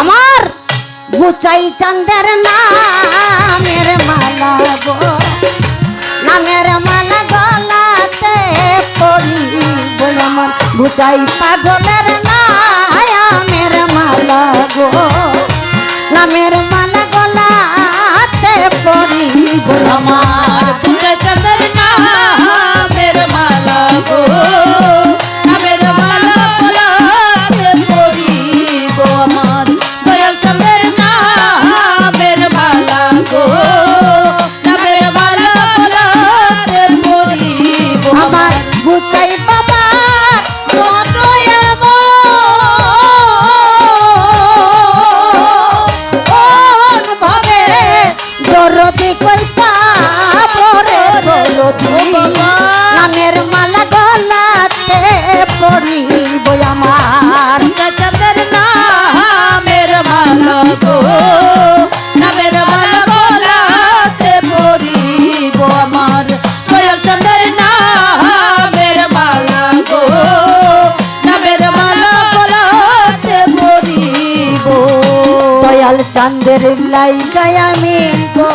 আমার বুচাই চান্দের নামের মালা গো। নামের মালা গলাতে পড়ি বলে আমার বুচাই পাগলের নামের মালা গো। নামের মালা গলাতে পড়ি বলে আমার পড়িব আমার। পুজো চন্দ্র নামের মালা গো নামের মালা গলাতে পড়িব আমার। দয়াল চন্দ্র নামের মালা গো নামের মালা গলাতে পড়িব। দয়াল চাঁদের লাই আমি গো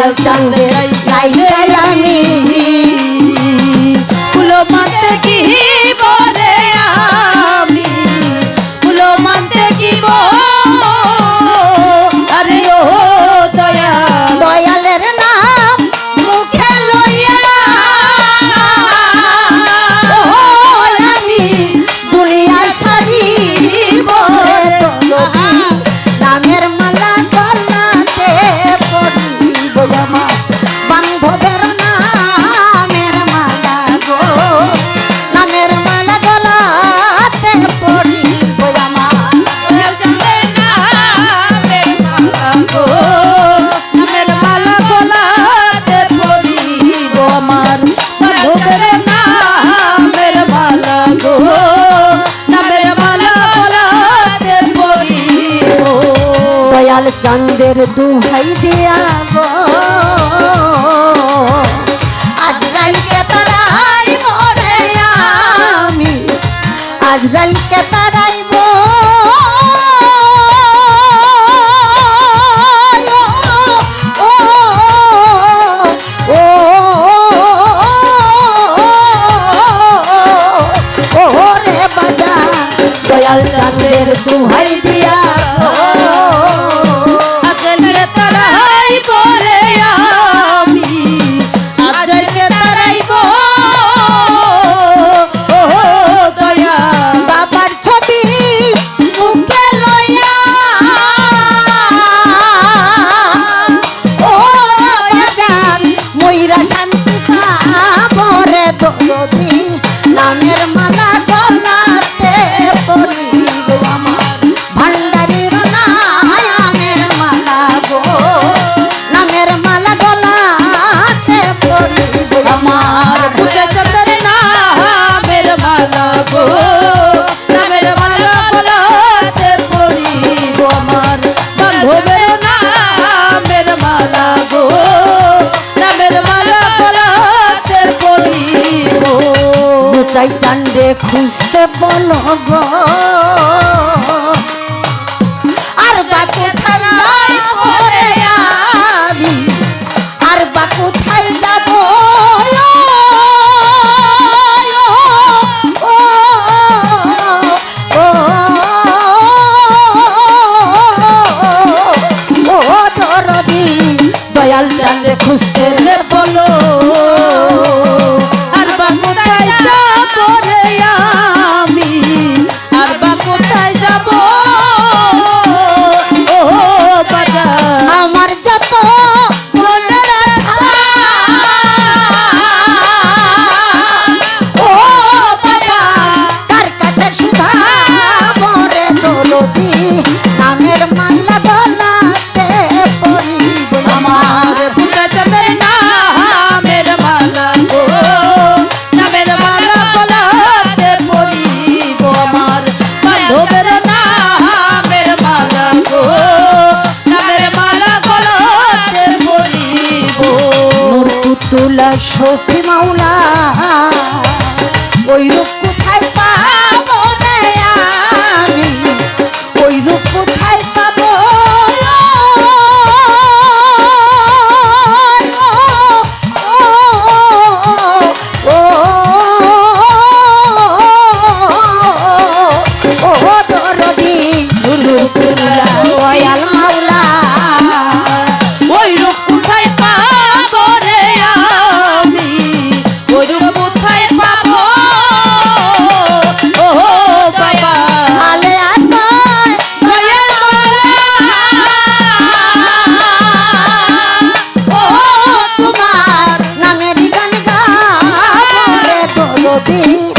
দয়াল চাঁদের লাই আমি ফুলো মানতে কি বরে আমি? ফুলো মানতে কি আরে ও দয়াল। দয়ালের নাম মুখে লইয়া। আমি দুনিয়া চাঁদের দুহাই দিয়া গো আজ রাইকে তারাই মরে আমি আজ রাইকে তারাইব ও, ও, ও, ও রে বাজা দয়াল চাঁদের দুহাই দিয়া ময়রা শান্তি পাবরে দরদি নামের মালা গলাতে পড়িব আমার। মালা গো। নামের মালা গলাতে পড়িব আমার। নামের মালা গো। নামের মালা গলাতে পড়িব আমার। মালা গো। চাই চান্দে খুঁজতে বলো গো আর বা কোথায় পরে আমি আর বা কোথায় যাব দয়াল চান্দে খুঁজতে সখী মাওলা ওই রূপ কোথায় পা যদি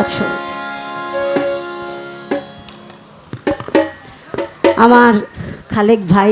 আছো আমার খালেক ভাই